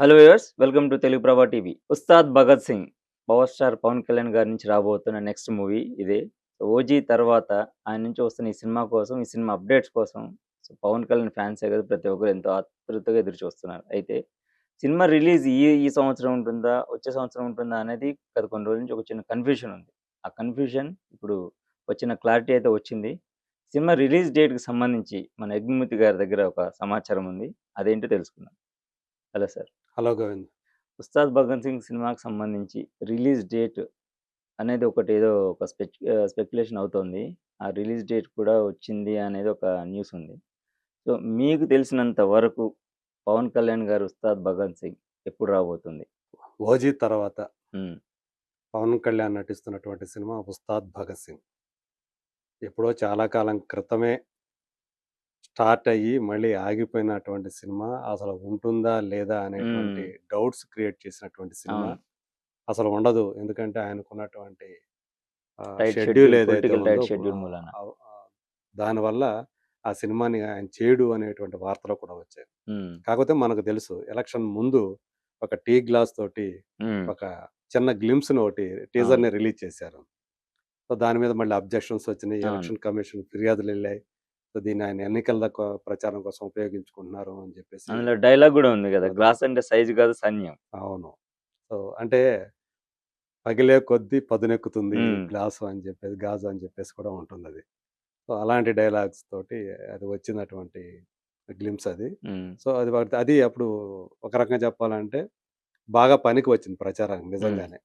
Hello viewers welcome to Telugu Prabha TV. Ustaad Bhagat Singh power star Pawan Kalyan గారి నుంచి రాబోతున్న next movie ఇదే. OG తర్వాత ఆయన నుంచి వస్తున్న ఈ సినిమా కోసం ఈ సినిమా అప్డేట్స్ కోసం సో పవన్ కళ్యాణ్ ఫ్యాన్సే కదా ప్రతి ఒక్కరు ఎంతో ఆతృతగా ఎదురు చూస్తున్నారు. అయితే సినిమా రిలీజ్ ఈ ఈ సంవత్సరం ఉంటుందా వచ్చే సంవత్సరం ఉంటుందా అనేది గత కొన్ని రోజుల నుంచి ఒక చిన్న కన్ఫ్యూషన్ ఉంది. ఆ కన్ఫ్యూషన్ ఇప్పుడు వచ్చిన క్లారిటీ అయితే వచ్చింది. సినిమా రిలీజ్ డేట్కి సంబంధించి మన యజ్ఞమూర్తి గారి దగ్గర ఒక సమాచారం ఉంది. అదేంటో తెలుసుకుందాం. Hello sir. Hello Govind. Ustaad Bhagat Singh సినిమాకి సంబంధించి రిలీజ్ డేట్ అనేది ఒకటి ఏదో ఒక స్పెక్ స్పెక్యులేషన్ అవుతోంది. ఆ రిలీజ్ డేట్ కూడా వచ్చింది అనేది ఒక న్యూస్ ఉంది. సో మీకు తెలిసినంత వరకు పవన్ కళ్యాణ్ గారు ఉస్తాద్ భగత్ సింగ్ ఎప్పుడు రాబోతుంది? ఓజీ తర్వాత ఉమ్, పవన్ కళ్యాణ్ నటిస్తున్నటువంటి సినిమా ఉస్తాద్ భగత్ సింగ్. ఎప్పుడో చాలా కాలం క్రితమే స్టార్ట్ అయ్యి మళ్ళీ ఆగిపోయినటువంటి సినిమా అసలు ఉంటుందా లేదా అనేటువంటి డౌట్స్ క్రియేట్ చేసినటువంటి సినిమా. అసలు ఉండదు. ఎందుకంటే ఆయనకున్నటువంటి షెడ్యూల్ ఏదైతే దానివల్ల ఆ సినిమాని ఆయన చేయడు అనేటువంటి వార్తలు కూడా వచ్చాయి. కాకపోతే మనకు తెలుసు ఎలక్షన్ ముందు ఒక టీ గ్లాస్ తోటి ఒక చిన్న గ్లిమ్స్ ఒకటి టీజర్ని రిలీజ్ చేశారు. సో దాని మీద మళ్ళీ అబ్జెక్షన్స్ వచ్చినాయి. ఎలక్షన్ కమిషన్ ఫిర్యాదులు వెళ్ళాయి. సో దీన్ని ఆయన ఎన్నికల ప్రచారం కోసం ఉపయోగించుకుంటున్నారు అని చెప్పేసి అందులో డైలాగ్ కూడా ఉంది కదా గ్లాస్ అంటే సైజు కాదు సైన్యం. అవును. సో అంటే పగిలే కొద్దీ పదునెక్కుతుంది. గ్లాసు అని చెప్పేసి గాజు అని చెప్పేసి కూడా ఉంటుంది అది. సో అలాంటి డైలాగ్స్ తోటి అది వచ్చినటువంటి గ్లిమ్స్ అది. సో అది అది అప్పుడు ఒక రకంగా చెప్పాలంటే బాగా పనికి వచ్చింది ప్రచారానికి నిజంగానే.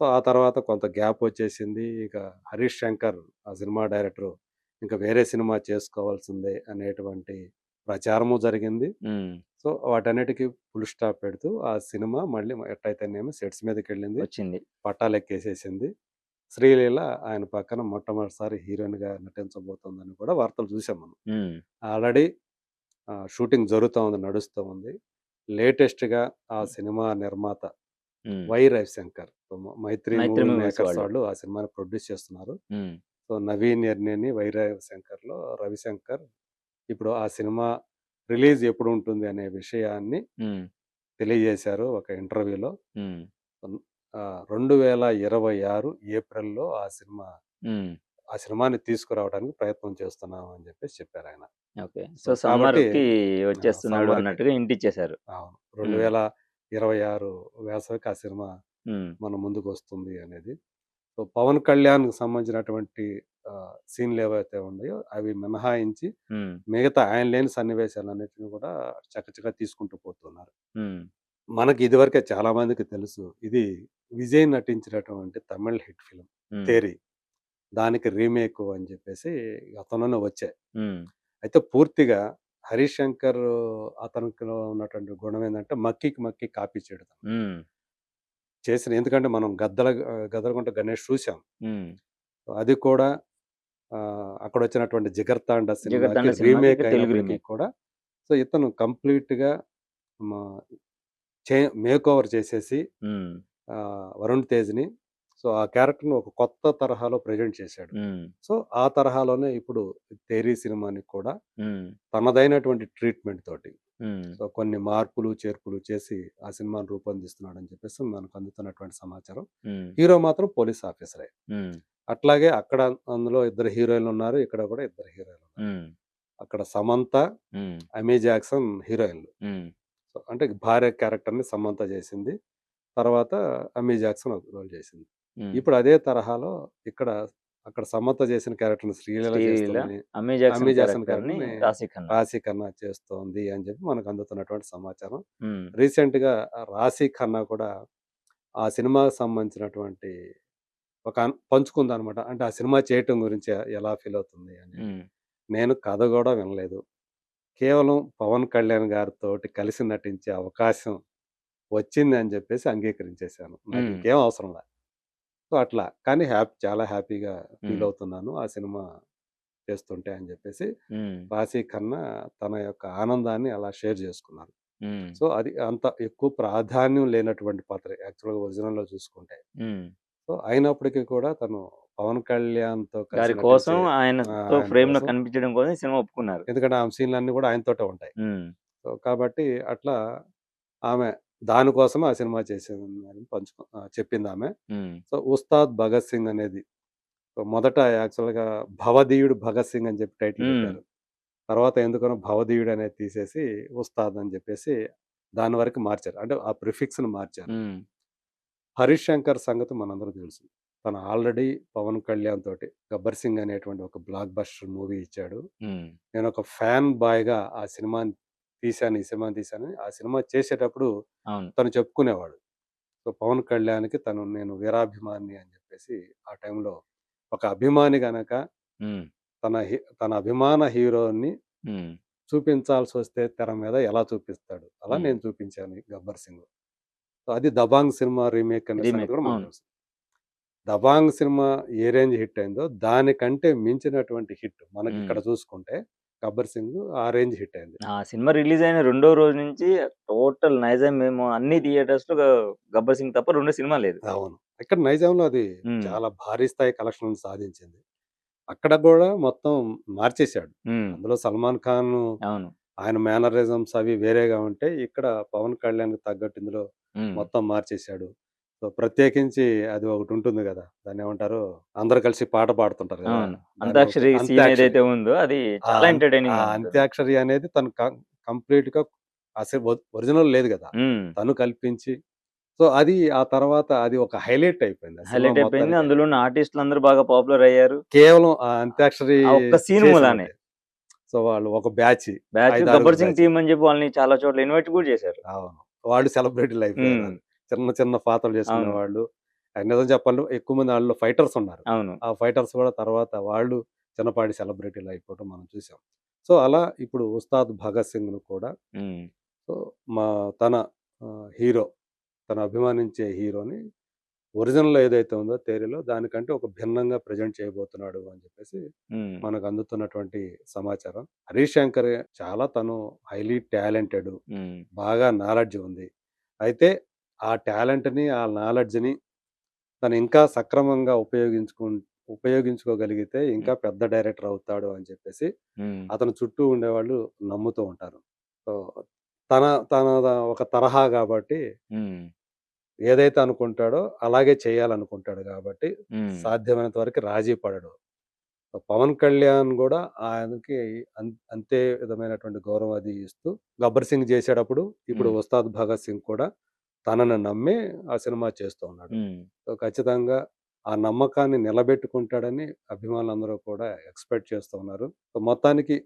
సో ఆ తర్వాత కొంత గ్యాప్ వచ్చేసింది. ఇక హరీష్ శంకర్ ఆ సినిమా డైరెక్టర్ ఇంకా వేరే సినిమా చేసుకోవాల్సిందే అనేటువంటి ప్రచారము జరిగింది. సో వాటన్నిటికీ ఫుల్ స్టాప్ పెడుతూ ఆ సినిమా మళ్ళీ ఎట్టయితేనేమో సెట్స్ మీదకి వెళ్ళింది వచ్చింది. పట్టాలు ఎక్కేసేసింది శ్రీలీల ఆయన పక్కన మొట్టమొదటిసారి హీరోయిన్గా నటించబోతోందని కూడా వార్తలు చూసాం మనం. ఆల్రెడీ షూటింగ్ జరుగుతూ ఉంది నడుస్తూ ఉంది. లేటెస్ట్గా ఆ సినిమా నిర్మాత వై రవిశంకర్ మైత్రి మేకర్స్ వాళ్ళు. ఆ సినిమాని ప్రొడ్యూస్ చేస్తున్నారు. సో నవీన్ ఎర్నేని వై రవిశంకర్లో రవిశంకర్. ఇప్పుడు ఆ సినిమా రిలీజ్ ఎప్పుడు ఉంటుంది అనే విషయాన్ని తెలియజేశారు ఒక ఇంటర్వ్యూలో. రెండు వేల ఇరవై ఆరు ఏప్రిల్లో ఆ సినిమా. ఆ సినిమాని తీసుకురావడానికి ప్రయత్నం చేస్తున్నాం అని చెప్పేసి చెప్పారు ఆయన. ఓకే. సో కాబట్టి, సమ్మర్కి వచ్చేస్తున్నాడు. అన్నట్టుగా ఇంటిచ్చేశారు అవును. రెండు. వేల ఇరవై ఆరు వేసవికి ఆ సినిమా మన ముందుకు వస్తుంది అనేది సో పవన్ కళ్యాణ్కి సంబంధించినటువంటి సీన్లు ఏవైతే ఉన్నాయో అవి మినహాయించి మిగతా ఆయన లేని సన్నివేశాలన్నిటిని కూడా చక్కచక్క తీసుకుంటూ పోతున్నారు. మనకి ఇదివరకే చాలా మందికి తెలుసు ఇది విజయ్ నటించినటువంటి తమిళ్ హిట్ ఫిలిం తేరి. దానికి రీమేక్ అని చెప్పేసి అతనునే వచ్చాయి అయితే పూర్తిగా హరీష్ శంకర్ అతనికి ఉన్నటువంటి గుణం ఏంటంటే మక్కికి మక్కి కాపీ చేయడం. చేసిన ఎందుకంటే మనం గద్దల గద్దలగుంట గణేష్ చూసాం. అది కూడా అక్కడ వచ్చినటువంటి జిగర్తాండ సినిమాకి రీమేక్ అయినప్పటికీ. కూడా సో ఇతను కంప్లీట్గా మేక్ ఓవర్ చేసేసి వరుణ్ తేజ్ని సో ఆ క్యారెక్టర్ని ఒక కొత్త తరహాలో ప్రజెంట్ చేశాడు. సో ఆ తరహాలోనే ఇప్పుడు తేరీ సినిమాని కూడా తనదైనటువంటి ట్రీట్మెంట్ తోటి సో కొన్ని మార్పులు చేర్పులు చేసి ఆ సినిమాను రూపొందిస్తున్నాడు అని చెప్పేసి మనకు అందుతున్నటువంటి సమాచారం. హీరో మాత్రం పోలీస్ ఆఫీసరే. అట్లాగే అక్కడ అందులో ఇద్దరు హీరోయిన్లు ఉన్నారు ఇక్కడ కూడా ఇద్దరు హీరోయిన్లు ఉన్నారు. అక్కడ సమంత అమీ జాక్సన్ హీరోయిన్లు. సో అంటే భార్య క్యారెక్టర్ని సమంత చేసింది. తర్వాత అమీ జాక్సన్ ఒక రోల్ చేసింది. ఇప్పుడు అదే తరహాలో ఇక్కడ అక్కడ సమంత చేసిన క్యారెక్టర్ రాశి ఖన్నా చేస్తోంది. అని చెప్పి మనకు అందుతున్నటువంటి సమాచారం. రీసెంట్గా రాశి ఖన్నా కూడా ఆ సినిమాకి సంబంధించినటువంటి ఒక పంచుకుంది అనమాట అంటే ఆ సినిమా చేయటం గురించి ఎలా ఫీల్ అవుతుంది అని. నేను కథ కూడా వినలేదు. కేవలం పవన్ కళ్యాణ్ గారితో కలిసి నటించే అవకాశం వచ్చింది అని చెప్పేసి అంగీకరించేశాను. నాకు. ఇంకేం అవసరం లేదు సో అట్లా. కానీ హ్యాపీ చాలా హ్యాపీగా ఫీల్. అవుతున్నాను. ఆ సినిమా చేస్తుంటే అని చెప్పేసి రాశి ఖన్నా తన యొక్క ఆనందాన్ని అలా షేర్ చేసుకున్నారు ఉమ్, సో అది అంత ఎక్కువ ప్రాధాన్యం లేనటువంటి పాత్ర యాక్చువల్గా ఒరిజినల్లో చూసుకుంటే. సో అయినప్పటికీ కూడా తను పవన్ కళ్యాణ్తో కలిసి గారి కోసం ఆయన ఫ్రేమ్లో. కనిపించడం కోసం సినిమా ఒప్పుకున్నారు. ఎందుకంటే ఆ సీన్లు అన్ని కూడా ఆయనతోటే ఉంటాయి. సో కాబట్టి అట్లా ఆమె దానికోసమే ఆ సినిమా చేసిందని పంచుకో చెప్పింది ఆమె సో ఉస్తాద్ భగత్ సింగ్ అనేది సో మొదట యాక్చువల్గా భవదీయుడు భగత్ సింగ్ అని చెప్పి టైటిల్. పెట్టారు. తర్వాత ఎందుకనో భవదీయుడు అనేది తీసేసి ఉస్తాద్ అని చెప్పేసి దాని వరకు మార్చారు. అంటే ఆ ప్రిఫిక్స్ని మార్చారు. హరీష్ శంకర్ సంగతి మనందరూ తెలుసు. తను ఆల్రెడీ పవన్ కళ్యాణ్ తోటి గబ్బర్ సింగ్ అనేటువంటి ఒక బ్లాక్ బస్టర్ మూవీ ఇచ్చాడు. నేను ఒక ఫ్యాన్ బాయ్గా ఆ సినిమాని తీశాను ఈ సినిమాని తీశాను ఆ సినిమా చేసేటప్పుడు తను చెప్పుకునేవాడు. సో పవన్ కళ్యాణ్కి తను నేను వీరాభిమాని అని చెప్పేసి ఆ టైంలో ఒక అభిమాని గనక తన హీ- తన అభిమాన హీరోని చూపించాల్సి వస్తే తెర మీద ఎలా చూపిస్తాడు? అలా. నేను చూపించాను గబ్బర్ సింగ్. సో అది దబాంగ్ సినిమా రీమేక్ అనే సంగతి Remake, కూడా. తెలుసు. దబాంగ్ సినిమా ఏ రేంజ్ హిట్ అయిందో దానికంటే మించినటువంటి హిట్ మనకి. ఇక్కడ చూసుకుంటే గబ్బర్ సింగ్ ఆ రేంజ్ హిట్ అయింది. ఆ సినిమా రిలీజ్ అయిన రెండో రోజు నుంచి టోటల్ నైజాం మేము అన్ని థియేటర్స్లో గబ్బర్ సింగ్ తప్ప రెండో సినిమా లేదు. అవును. ఇక్కడ నైజాంలో అది. చాలా భారీ స్థాయి కలెక్షన్ సాధించింది. అక్కడ కూడా మొత్తం మార్చేశాడు. అందులో సల్మాన్ ఖాన్ అవును. ఆయన మేనరిజమ్స్ అవి వేరేగా ఉంటే ఇక్కడ పవన్ కళ్యాణ్ తగ్గట్టు ఇందులో మొత్తం మార్చేశాడు. సో ప్రత్యేకించి అది ఒకటి ఉంటుంది కదా! దాన్ని ఏమంటారు? అందరు కలిసి పాట పాడుతుంటారు కదా! అంత్యాక్షరి. ఏదైతే ఉందో అది చాలా ఎంటర్టైనింగ్ అంత్యాక్షరి అనేది తను కంప్లీట్గా అసలు ఒరిజినల్ లేదు కదా! తను కల్పించి. సో అది ఆ తర్వాత అది ఒక హైలైట్ అయిపోయింది హైలైట్ అయిపోయింది. అందులో ఉన్న ఆర్టిస్టులు అందరూ బాగా పాపులర్ అయ్యారు. కేవలం అంత్యాక్షరి మూలానే. ఉంటే. సో వాళ్ళు ఒక batch batch Gabbar Singh. Team అని చెప్పి వాళ్ళని చాలా చోట్ల ఇన్వైట్ కూడా చేశారు. అవును. వాళ్ళు సెలబ్రిటీలు అయిపోయారు చిన్న చిన్న పాత్రలు చేసుకునే. వాళ్ళు. నిజం చెప్పాలి ఎక్కువ మంది వాళ్ళు ఫైటర్స్ ఉన్నారు. అవును. ఆ ఫైటర్స్ కూడా తర్వాత వాళ్ళు చిన్నపాటి సెలబ్రిటీలు అయిపోవటం మనం చూసాం. సో అలా ఇప్పుడు ఉస్తాద్ భగత్ సింగ్ను కూడా ఉమ్, సో మా తన హీరో తను అభిమానించే హీరోని ఒరిజినల్ ఏదైతే ఉందో తేరీలో దానికంటే ఒక భిన్నంగా ప్రజెంట్ చేయబోతున్నాడు అని చెప్పేసి మనకు అందుతున్నటువంటి సమాచారం. హరీష్ శంకర్ చాలా తను హైలీ టాలెంటెడ్ బాగా నాలెడ్జ్ ఉంది. అయితే ఆ టాలెంట్ని ఆ నాలెడ్జ్ని తను ఇంకా సక్రమంగా ఉపయోగించుకు ఉపయోగించుకోగలిగితే ఇంకా పెద్ద డైరెక్టర్ అవుతాడు అని చెప్పేసి అతని చుట్టూ ఉండేవాళ్ళు నమ్ముతూ ఉంటారు. సో తన తన ఒక తరహా కాబట్టి ఏదైతే అనుకుంటాడో అలాగే చేయాలనుకుంటాడు కాబట్టి సాధ్యమైనంత వరకు రాజీ పడడు. పవన్ కళ్యాణ్ కూడా ఆయనకి అంతే విధమైనటువంటి గౌరవం అది ఇస్తూ గబ్బర్ సింగ్ చేసేటప్పుడు ఇప్పుడు. ఉస్తాద్ భగత్ సింగ్ కూడా తనను నమ్మి ఆ సినిమా చేస్తూ ఉన్నాడు. సో ఖచ్చితంగా ఆ నమ్మకాన్ని నిలబెట్టుకుంటాడని అభిమానులందరూ కూడా ఎక్స్పెక్ట్ చేస్తూ ఉన్నారు. సో మొత్తానికి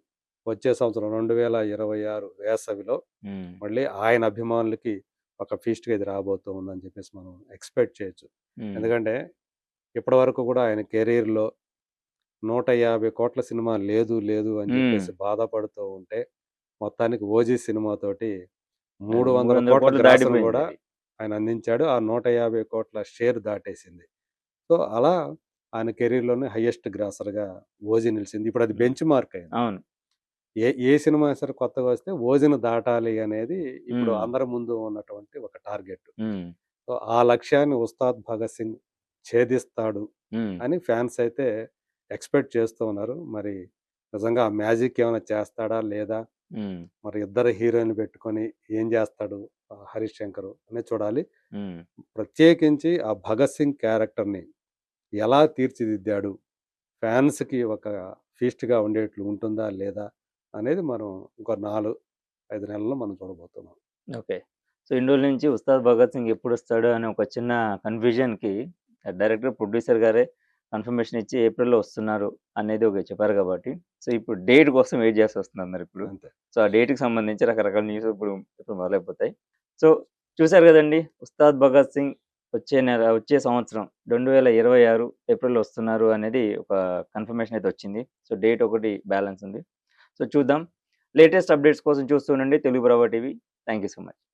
వచ్చే సంవత్సరం రెండు వేల ఇరవై ఆరు వేసవిలో మళ్ళీ ఆయన అభిమానులకి ఒక ఫీస్ట్గా ఇది రాబోతూ ఉందని చెప్పేసి మనం ఎక్స్పెక్ట్ చేయొచ్చు. ఎందుకంటే ఇప్పటి వరకు కూడా ఆయన కెరీర్లో నూట యాభై కోట్ల సినిమా లేదు లేదు అని. చెప్పేసి బాధపడుతూ ఉంటే మొత్తానికి ఓజీ సినిమాతోటి మూడు మూడు వందల కోట్ల కూడా. ఆయన అందించాడు. ఆ నూట యాభై కోట్ల షేర్ దాటేసింది. సో అలా ఆయన కెరీర్లోనే హైయెస్ట్ గ్రాసర్గా ఓజీ నిలిచింది. ఇప్పుడు అది బెంచ్ మార్క్ అయింది. అవును. ఏ ఏ సినిమా సరే కొత్తగా వస్తే ఓజీని దాటాలి అనేది ఇప్పుడు. అందరి ముందు ఉన్నటువంటి ఒక టార్గెట్. సో ఆ లక్ష్యాన్ని ఉస్తాద్ భగత్ సింగ్ ఛేదిస్తాడు అని ఫ్యాన్స్ అయితే ఎక్స్పెక్ట్ చేస్తూ ఉన్నారు. మరి నిజంగా ఆ మ్యాజిక్ ఏమైనా చేస్తాడా లేదా? మరి ఇద్దరు హీరోయిన్ పెట్టుకొని ఏం చేస్తాడు? హరీష్ శంకర్ అనేది చూడాలి. ప్రత్యేకించి ఆ భగత్ సింగ్ క్యారెక్టర్ని ఎలా తీర్చిదిద్దాడు? ఫ్యాన్స్కి ఒక ఫీస్ట్గా ఉండేట్లు ఉంటుందా? లేదా? అనేది మనం ఇంకో నాలుగు ఐదు నెలల్లో మనం చూడబోతున్నాం. ఓకే. సో ఇన్ని రోజుల నుంచి ఉస్తాద్ భగత్ సింగ్ ఎప్పుడు వస్తాడు అని ఒక చిన్న కన్ఫ్యూజన్కి డైరెక్టర్ ప్రొడ్యూసర్ గారే కన్ఫర్మేషన్ ఇచ్చి ఏప్రిల్లో వస్తున్నారు అనేది ఒక చెప్పారు కాబట్టి. సో ఇప్పుడు డేట్ కోసం వెయిట్ చేసి వస్తుంది అందరు ఇప్పుడు అంతే. సో ఆ డేట్కి సంబంధించి రకరకాల న్యూస్ ఇప్పుడు ఇప్పుడు మొదలైపోతాయి. సో చూశారు కదండి ఉస్తాద్ భగత్ సింగ్ వచ్చే నెల వచ్చే సంవత్సరం రెండు వేల ఇరవై ఆరు ఏప్రిల్ వస్తున్నారు అనేది ఒక కన్ఫర్మేషన్ అయితే వచ్చింది. సో డేట్ ఒకటి బ్యాలెన్స్ ఉంది. సో చూద్దాం. లేటెస్ట్ అప్డేట్స్ కోసం చూస్తుండండి Telugu Prabha TV. Thank you so much.